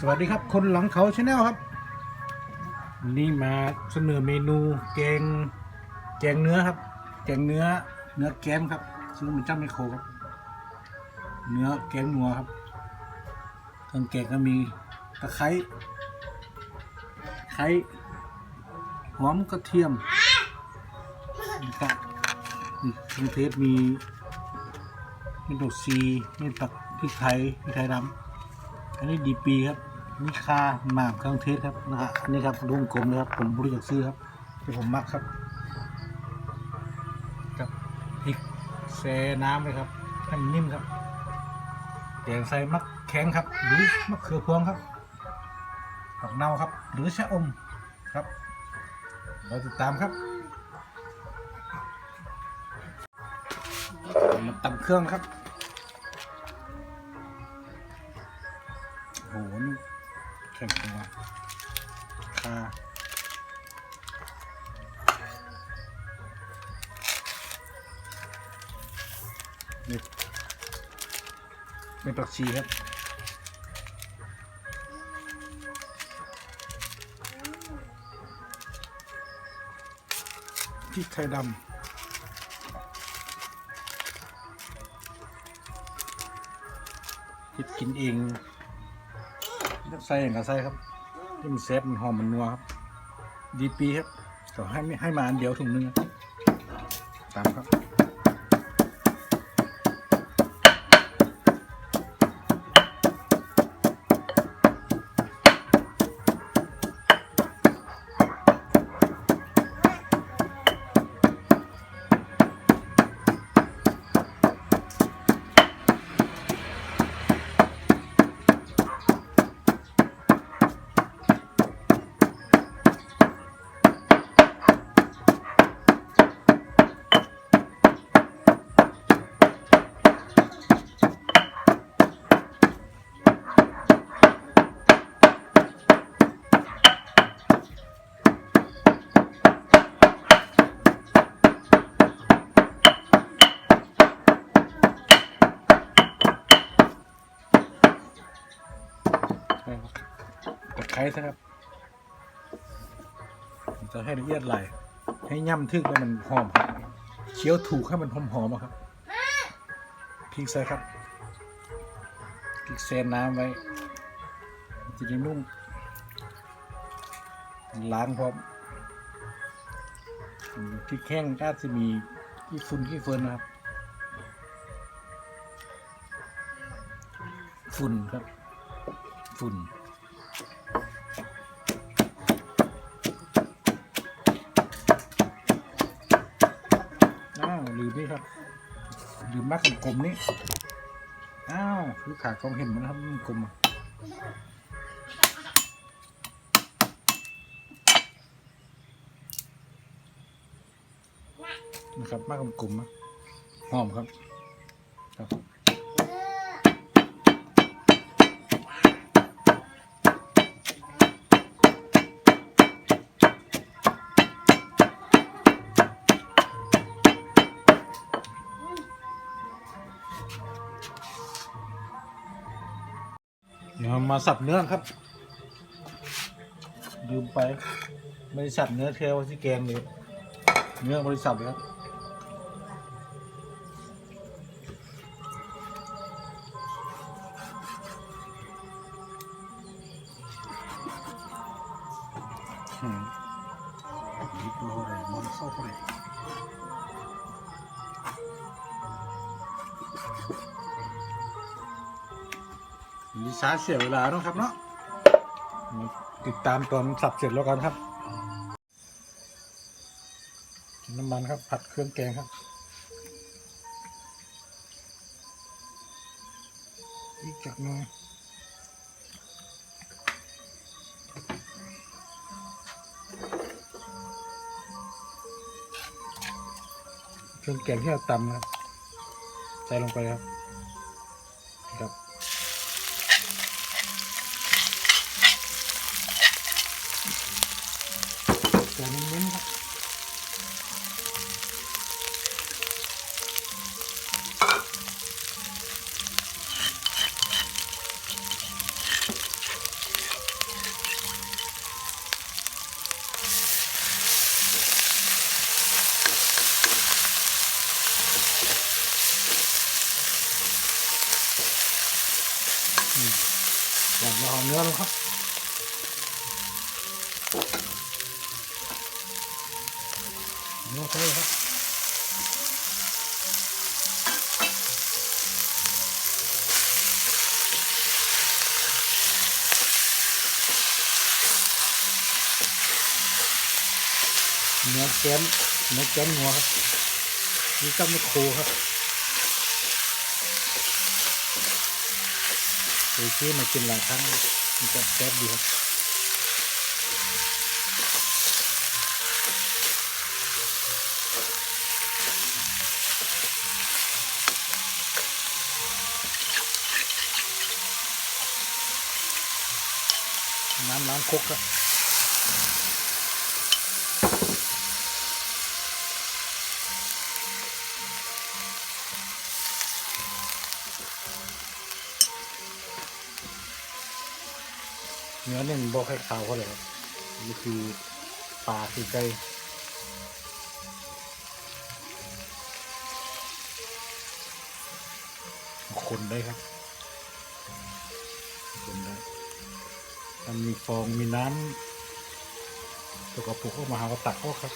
สวัสดีครับ คนหลังเขาชาแนลครับวันนี่มาเสนอเมนูแกงแกงเนื้อครับ แกงเนื้อ เนื้อแกมครับซื้อมันจ้าไมโครครับ เนื้อแกงนัวครับเครื่องแกงก็มีตะไคร้ไคร้หอมกระเทียมนี่ครับเครื่องเทศมีมีดอกซีมีตักพริกไทยพริกไทยดำ อันนี้ดีปีครับนี่คาหมากเครื่องเทศครับนะฮะอันนี้ครับรวงกลมเลยครับผมบริจาคซื้อครับที่ผมมักครับกับพริกแช่น้ำเลยครับให้มันนิ่มครับแกงใส่มักแข็งครับ หรือมะเขือพวงครับผักเน่าครับ หรือชะอมครับ เราติดตามครับมาตำเครื่องครับ โหนี่แข็งตัวคานี่เป็นปักชีครับพริกไทยดำพริกกินเอง ใส่อย่างกับใส่ครับที่มันเซฟมันหอมมันนัวครับ ดีปีครับขอให้ให้มาอันเดียวถุงนึงตามครับ ไคร้นะครับจะให้ละเอียดไหลายให้ย่ำทึกแล้มันหอมครับเคี้ยวถูกให้มันหอมหอมครับพริกใส่ครับพริกแซนน้ำไว้จะได้นุ่มล้างพร้อมพริกแห้งก็จะมีขี้ฝุ่นขี้เฟินนะครับ ฝุ่นครับ ฝุ่น ครับลืมมากกลมๆนี่อ้าวคือขากองเห็นมันนะครับมันกลมอะนะครับมากกลมๆนะหอมครับครับ เดี๋ยวมาสับเนื้อครับลืมไปไม่สับเนื้อเทไว้ที่แกงเลยเนื้อบริสับเลยครับอืมนี่ตัวอะไรมันเข้าไป มีช้าเสียเวลาเนอะครับเนาะติดตามตอนสับเสร็จแล้วกันครับน้ำมันครับ ผัดเครื่องแกงครับอีกจากหน้อยเครื่องแกงที่เราตำนะครับ ใส่ อเลยครับเนื้อแก้มเนื้อแก้มงัวครับนี่ก็ไม่โคครับเคยซื้อมากินหลายครั้งมันจะแซ่บดีครับ คกเนื้อเนี่ยมันบอกให้ขาวเขาเลยครับนี่คือปลาคือไก่คนได้ครับ มีฟองมีน้ำตัวกระปุกก็มาหาก็ตักก็ครับ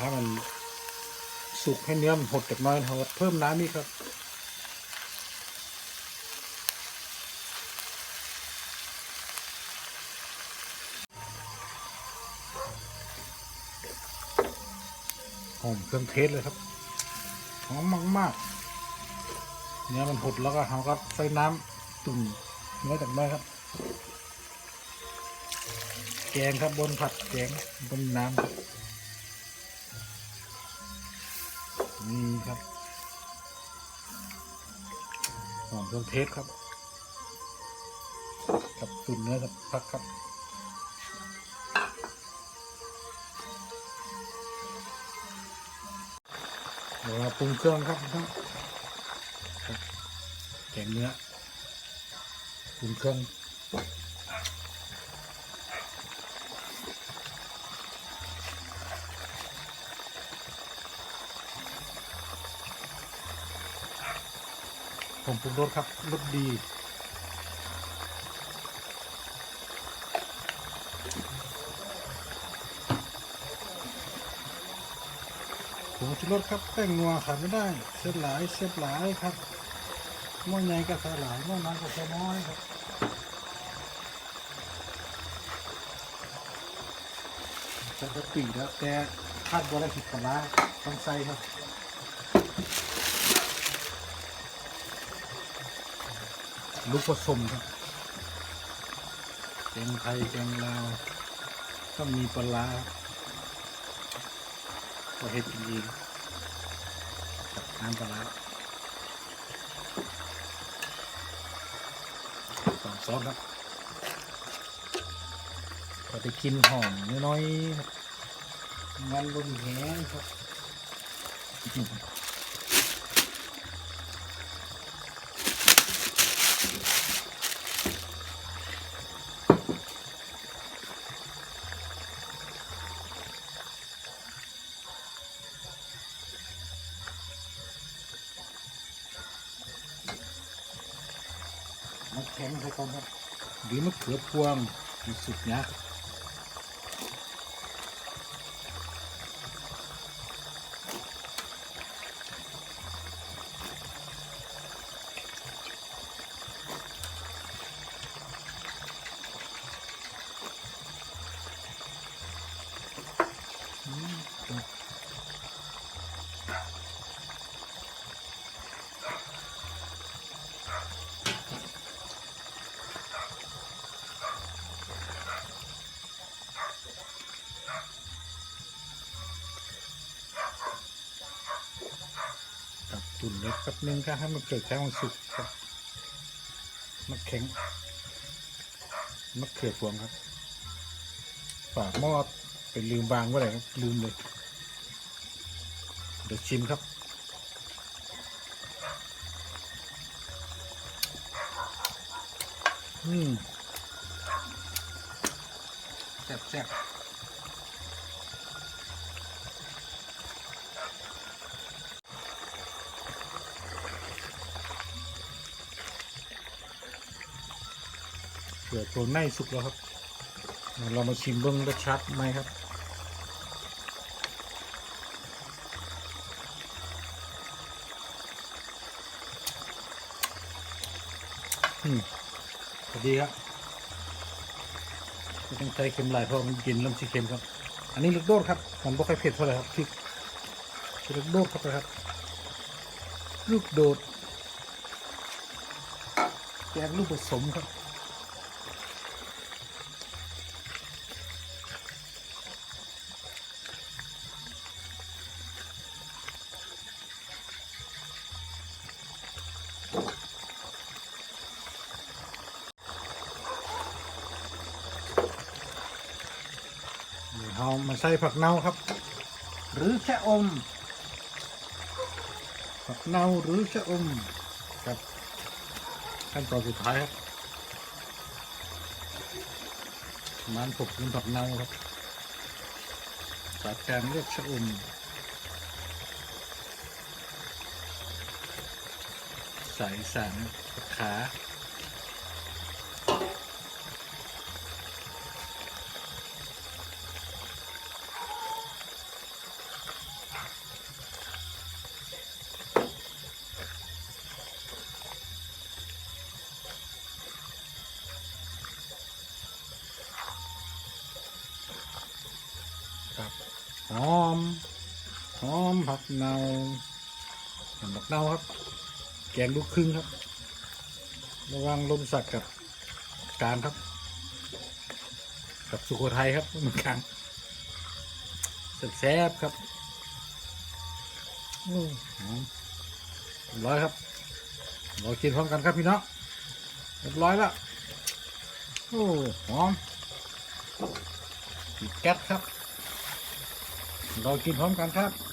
ถ้มันสุกให้เนื้อมันหดจากน้อยเราก็เพิ่มน้ำนี่ครับหอมเครื่องเทศเลยครับหอมมากๆเนื้อมันหดแล้วก็เราก็ใส่น้ำตุ่มเนื้อจากน้อยครับ แกงครับบนผัดแกงบนน้ำครับ นี่ครับหอมเครื่องเทศครับ กับตุ่นเนื้อกับพักครับเดี๋ยวเราปรุงเครื่องครับครับครับแกงเนื้อปรุงเครื่อง ผมปรุงรสครับรสดีผมชูรสครับแป้งนัวขาดไม่ได้เส้นหลายเส้นหลายครับหม้อใหญ่ก็ใส่หลายหม้อน้อยก็ใส่น้อยครับปกติแล้วแต่คาดว่าได้ผิดปลาร้าต้องใส่ครับ ลูกผสมครับแกงไทยแกงลาวต้องมีปลาร้าก็เห็ดกินเองกับน้ำปลาร้าสองซอสครับก็จะกินหอมน้อยๆครับมันลมแห้งครับ มะแข็งใส่ก่อนครับหรือมะเขือพวงสุกนะ อุ่นเล็กแป๊บนึงก็ให้มันเกิดแค่มันสุกครับมะแข็งมะเขือพวงครับฝากหม้อเป็นลืมบางว่าอะไรครับลืมเลยเดี๋ยวชิมครับอืมแซ่บแเผื่อตัวในสุกแล้วครับ เรามาชิมเบิ้งรสชาติไหมครับอืมสวัสดีครับไม่ต้องใช้เค็มหลายเพราะมันกินเริ่มชิเค็มครับ อันนี้ลูกโดดครับ มันไม่ค่อยเผ็ดเท่าไหร่ครับพริกลูกโดดเข้าไปครับ ลูกโดดแกงลูกผสมครับ เรามาใส่ผักเน่าครับ หรือชะอม ผักเน่าหรือชะอมครับขั้นตอนสุดท้ายครับมันผกเป็นผักเน่าครับจากการเลือกชะอมใส่สารผักขา ครับหอมหอมผักเนาผักเนาครับ แกงลูกครึ่งครับ ระวังลมสักกับการครับ กับสุโขทัยครับเหมือนกันแซ่บครับโอ้หอมเรียบร้อยครับเรากินพร้อมกันครับพี่น้องเรียบร้อยแล้วโอ้หอมติดแก๊สครับ เรากินพร้อมกันครับ